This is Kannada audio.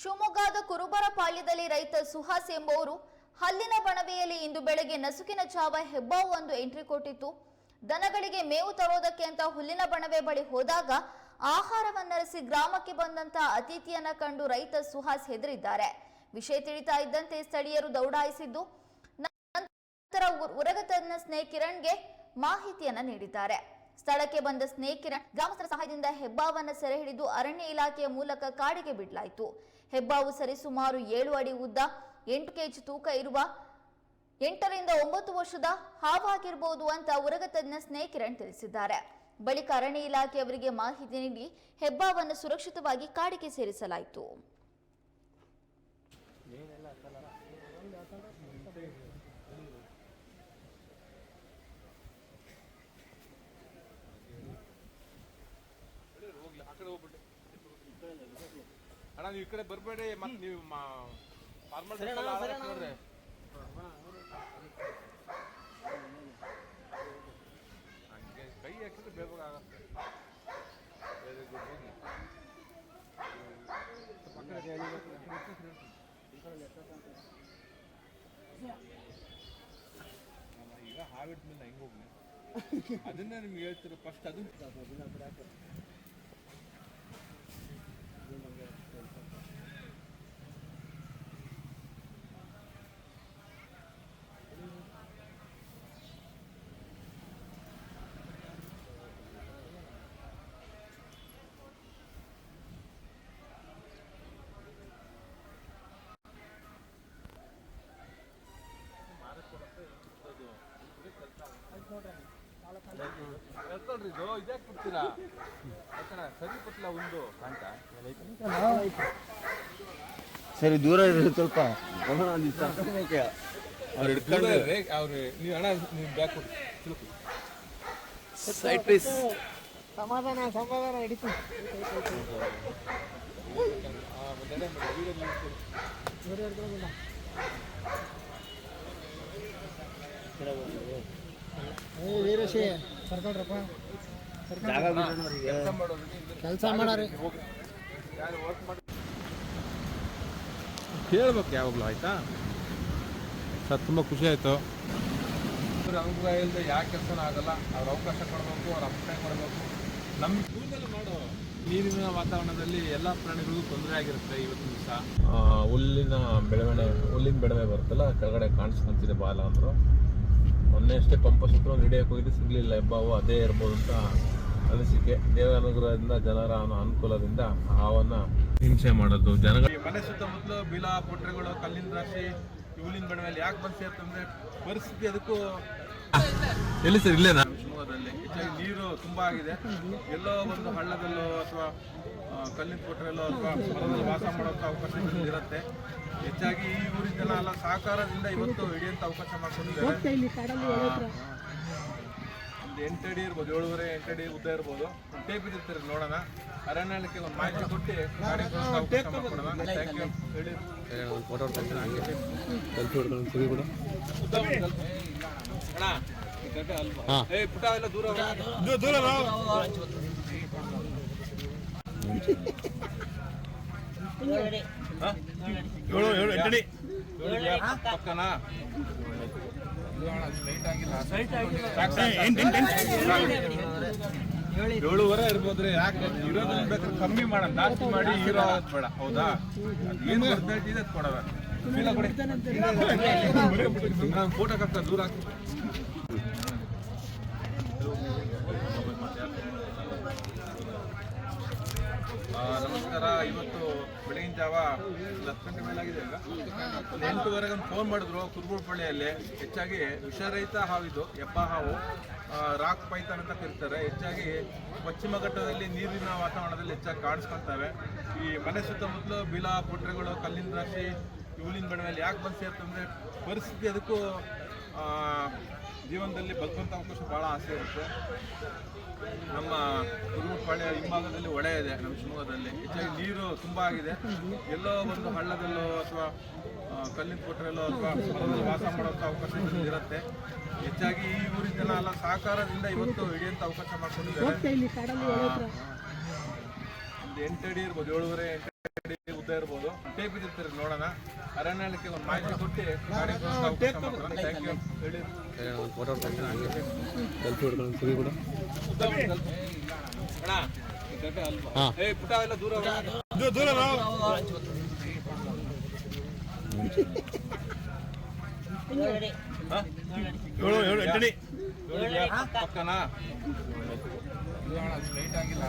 ಶಿವಮೊಗ್ಗದ ಕುರುಬರಪಾಳ್ಯದಲ್ಲಿ ರೈತ ಸುಹಾಸ್ ಎಂಬುವರು ಹಲ್ಲಿನ ಬಣವೆಯಲ್ಲಿ ಇಂದು ಬೆಳಗ್ಗೆ ನಸುಕಿನ ಜಾವ ಹೆಬ್ಬಾವು ಒಂದು ಎಂಟ್ರಿ ಕೊಟ್ಟಿತ್ತು. ದನಗಳಿಗೆ ಮೇವು ತರೋದಕ್ಕೆ ಅಂತ ಹುಲ್ಲಿನ ಬಣವೆ ಬಳಿ ಹೋದಾಗ ಆಹಾರವನ್ನರಸಿ ಗ್ರಾಮಕ್ಕೆ ಬಂದಂತ ಅತಿಥಿಯನ್ನ ಕಂಡು ರೈತ ಸುಹಾಸ್ ಹೆದರಿದ್ದಾರೆ. ವಿಷಯ ತಿಳಿತಾ ಇದ್ದಂತೆ ಸ್ಥಳೀಯರು ದೌಡಾಯಿಸಿದ್ದು, ನಂತರ ಉರಗ ತನ್ನ ಸ್ನೇಹ್ ಕಿರಣ್ಗೆ ಮಾಹಿತಿಯನ್ನ ನೀಡಿದ್ದಾರೆ. ಸ್ಥಳಕ್ಕೆ ಬಂದ ಸ್ನೇಹ್ ಕಿರಣ್ ಗ್ರಾಮಸ್ಥರ ಸಹಾಯದಿಂದ ಹೆಬ್ಬಾವನ್ನ ಸೆರೆ ಹಿಡಿದು ಅರಣ್ಯ ಇಲಾಖೆಯ ಮೂಲಕ ಕಾಡಿಗೆ ಬಿಡಲಾಯಿತು. ಹೆಬ್ಬಾವು ಸರಿಸುಮಾರು ಏಳು ಅಡಿ ಉದ್ದ, ಎಂಟು ಕೆಜಿ ತೂಕ ಇರುವ, ಎಂಟರಿಂದ ಒಂಬತ್ತು ವರ್ಷದ ಹಾವಾಗಿರಬಹುದು ಅಂತ ಉರಗತಜ್ಞ ತಜ್ಞ ತಿಳಿಸಿದ್ದಾರೆ. ಬಳಿಕ ಅರಣ್ಯ ಇಲಾಖೆಯವರಿಗೆ ಮಾಹಿತಿ ನೀಡಿ ಹೆಬ್ಬಾವನ್ನು ಸುರಕ್ಷಿತವಾಗಿ ಕಾಡಿಗೆ ಸೇರಿಸಲಾಯಿತು ಹೋಗ್ಲಿ ಆ ಕಡೆ ಹೋಗ್ಬಿಟ್ಟು ನೀವು ಈ ಕಡೆ ಬರಬೇಡಿ ಮತ್ತೆ ನೀವು ಫಾರ್ಮಲ್ ನೋಡ್ರಿ ಹಂಗೆ ಕೈ ಹಾಕಿದ್ರೆ ಬೇಗ ಆಗುತ್ತೆ. ವೆರಿ ಗುಡ್ ಹೋಗಿ ಈಗ ಹಾವಿಟ್ ಮೇಲೆ ಹೆಂಗೆ ಹೋಗ್ಲಿ? ಅದನ್ನೇ ನಿಮ್ಗೆ ಹೇಳ್ತೀರ ಫಸ್ಟ್ ಅದು. ಸರಿ ಪಟ್ಲ ಒಂದು ಕಾಂತ ಸರಿ ದೂರ ಇರೋದು ಸ್ವಲ್ಪ. ಅವ್ರು ಹಿಡ್ಕೊಂಡು ಅವ್ರು ನೀವು ಅಣ್ಣ ನೀವು ಬ್ಯಾಕ್. ಸೈಡ್ ಪೀಸ್ ಸಮಾಧಾನ ಸಮಾಧಾನ ಹಿಡಿತು ಆ, ಒಂದ್ ಎಡೆ ಮಾಡಿ, video ನಿಲ್ಸ್ಕೊಡಿ. ಏ ವೀರೇಶಿ. ಕೆಲ್ಸ ಮಾಡೋರಿ. ಕೇಳ್ಬೇಕು ಯಾವಾಗಲೂ ಆಯ್ತಾ? ಸರ್ ತುಂಬ ಖುಷಿ ಆಯಿತು. ಅವ್ರ ಇಲ್ಲದೆ ಯಾವ ಕೆಲಸನೂ ಆಗಲ್ಲ. ಅವ್ರ ಅವಕಾಶ ಕೊಡಬೇಕು ಅವ್ರ ಅಭಿಪ್ರಾಯ ಕೊಡಬೇಕು. ನಮ್ಮ ಸ್ಕೂಲಲ್ಲಿ ಮಾಡೋ ನೀರಿನ ವಾತಾವರಣದಲ್ಲಿ ಎಲ್ಲ ಪ್ರಾಣಿಗಳಿಗೂ ತೊಂದರೆ ಆಗಿರುತ್ತೆ ಇವತ್ತಿನ ದಿವಸ. ಹುಲ್ಲಿನ ಬೆಳವಣಿಗೆ ಹುಲ್ಲಿನ ಬೆಳವಣೆ ಬರುತ್ತಲ್ಲ ಕೆಳಗಡೆ ಕಾಣಿಸ್ಕೊಂತಿದೆ ಬಾಲ ಅಂದರು. ಮೊನ್ನೆ ಅಷ್ಟೇ ಪಂಪ ಸುತ್ತ ಹಿಡಿಯಕ್ಕೆ ಹೋಗಿದ್ದು ಸಿಗಲಿಲ್ಲ ಹೆಬ್ಬಾವು ಅದೇ ಇರ್ಬೋದು ಅಂತ ಅನಿಸಿಕೆ. ದೇವರ ಅನುಗ್ರಹದಿಂದ ಜನರ ಅನು- ಅನುಕೂಲದಿಂದ ಹಾವನ್ನ ಹಿಂಸೆ ಮಾಡೋದು. ಜನಗಳ ಮನೆ ಸುತ್ತಮುತ್ತಲು ಬಿಲ ಪೊಟ್ರೆಗಳು ಕಲ್ಲಿನ ರಾಶಿ ಇವಳಿನ ಬಣ್ಣದಲ್ಲಿ ಯಾಕೆ ಬಂದು ಸೇರ್ತಂದ್ರೆ ಪರಿಸ್ಥಿತಿ ಅದಕ್ಕೂ ಎಲ್ಲಿ ಸರ್ ಇಲ್ಲೇನಾ? ಶಿವಮೊಗ್ಗದಲ್ಲಿ ಹೆಚ್ಚಾಗಿ ನೀರು ತುಂಬಾ ಆಗಿದೆ. ಎಲ್ಲೋ ಒಂದು ಹಳ್ಳದಲ್ಲೋ ಅಥವಾ ಕಲ್ಲಿನ ಕೊಟ್ಟರೆಲ್ಲ ಅಥವಾ ಮರದಲ್ಲಿ ವಾಸ ಮಾಡೋಕ್ಕೆ ಅವಕಾಶ ಇರುತ್ತೆ. ಹೆಚ್ಚಾಗಿ ಈ ಊರಿನ ಜನ ಎಲ್ಲ ಸಹಕಾರದಿಂದ ಇವತ್ತು ಹಿಡಿಯಂಥ ಅವಕಾಶ ಮಾಡ್ಕೊಂಡಿದ್ದಾರೆ. ಒಂದು ಎಂಟು ಅಡಿ ಇರ್ಬೋದು ಏಳುವರೆ ಎಂಟು ಅಡಿ ಉದ್ದ ಇರ್ಬೋದು. ಟೇಪ್ ಇದಿರ್ತಾರೆ ನೋಡೋಣ. ಅರಣ್ಯಕ್ಕೆ ಒಂದು ಮಾಹಿತಿ ಕೊಟ್ಟು ಎಲ್ಲ ದೂರ? ಏಳುವರೆ ಇರ್ಬೋದ್ರಿ ಯಾಕೆ ಇರೋದ್ರಿಂದ ಬೇಕಾದ್ರೆ ಕಮ್ಮಿ ಮಾಡೋಣ ಜಾಸ್ತಿ ಮಾಡಿ ಹೀರೋ ಬೇಡ, ಹೌದಾ? ಏನು ಇದೆ ಅದ್ ಕೊಡವ ಚೀಲ ಕೊಡಿ ಫೋಟೋ ಹಾಕ್ತಾ ದೂರ ಹಾಕಿ ನಮಸ್ಕಾರ. ಇವತ್ತು ಬೆಳಗಿನ ಜಾವ ಒಂದು ಹತ್ತು ಒಂದು ಎಂಟುವರೆಗೆ ಫೋನ್ ಮಾಡಿದ್ರು ಕುರುಬುಳಪಳ್ಳಿಯಲ್ಲಿ ಹೆಚ್ಚಾಗಿ ವಿಷರಹಿತ ಹಾವಿದು ಎಬ್ಬ ಹಾವು. ರಾಕ್ ಪೈತಾನ್ ಅಂತ ಕರೀತಾರೆ. ಹೆಚ್ಚಾಗಿ ಪಶ್ಚಿಮ ಘಟ್ಟದಲ್ಲಿ ನೀರಿನ ವಾತಾವರಣದಲ್ಲಿ ಹೆಚ್ಚಾಗಿ ಕಾಣಿಸ್ಕೊಳ್ತವೆ. ಈ ಮನೆ ಸುತ್ತಮುತ್ತಲು ಬಿಲ, ಪುಟ್ರೆಗಳು, ಕಲ್ಲಿನ ರಾಶಿ ಇವಲಿನ ಬಡವೆಯಲ್ಲಿ ಯಾಕೆ ಬಂದು ಸೇರ್ತಂದ್ರೆ ಪರಿಸ್ಥಿತಿ ಅದಕ್ಕೂ ಜೀವನದಲ್ಲಿ ಬದುಕುವಂಥ ಅವಕಾಶ ಭಾಳ ಆಸೆ ಇರುತ್ತೆ. ನಮ್ಮ ಕುರುಬಪಾಳ್ಯ ಹಿಂಭಾಗದಲ್ಲಿ ಹೊಳೆ ಇದೆ ನಮ್ಮ ಶಿವಮೊಗ್ಗದಲ್ಲಿ. ಹೆಚ್ಚಾಗಿ ನೀರು ತುಂಬ ಆಗಿದೆ. ಎಲ್ಲೋ ಒಂದು ಹಳ್ಳದಲ್ಲೋ ಅಥವಾ ಕಲ್ಲಿನ ಕೊಟ್ಟರೆಲ್ಲೋ ಅಥವಾ ಹೊಲದಲ್ಲಿ ವಾಸ ಮಾಡೋಂಥ ಅವಕಾಶ ಇರುತ್ತೆ. ಹೆಚ್ಚಾಗಿ ಈ ಊರಿನ ಜನ ಅಲ್ಲ ಸಹಕಾರದಿಂದ ಇವತ್ತು ಹಿಡಿಯಂತ ಅವಕಾಶ ಮಾಡ್ಕೊಂಡಿದ್ದಾರೆ. ಒಂದು ಎಂಟು ಅಡಿ ಇರ್ಬೋದು ಏಳುವರೆ ಎಂಟು ಅಡಿ ಉದ್ದ ಇರ್ಬೋದು. ಟೇಪ್ ಇದ್ದಿರ್ತೀರಿ ನೋಡೋಣ. ಅರಣ್ಯ ಇಲಾಖೆ ಒಂದು ಮಾಹಿತಿ ಕೊಟ್ಟು. Thank you. ಹೇಳಿ ಫೋಟೋ ಸೆಲ್ಫಿ ಹೊಡ್ಕೊಂಡು ಸುಗಿ ಕೂಡ? ಏ ಪುಟ ಎಲ್ಲ ದೂರ ಹೋಗು. ಹಾ? ಹೇಳಿದ್ಯಾ? ಪಕ್ಕನಾ? ಆಗಿಲ್ಲ.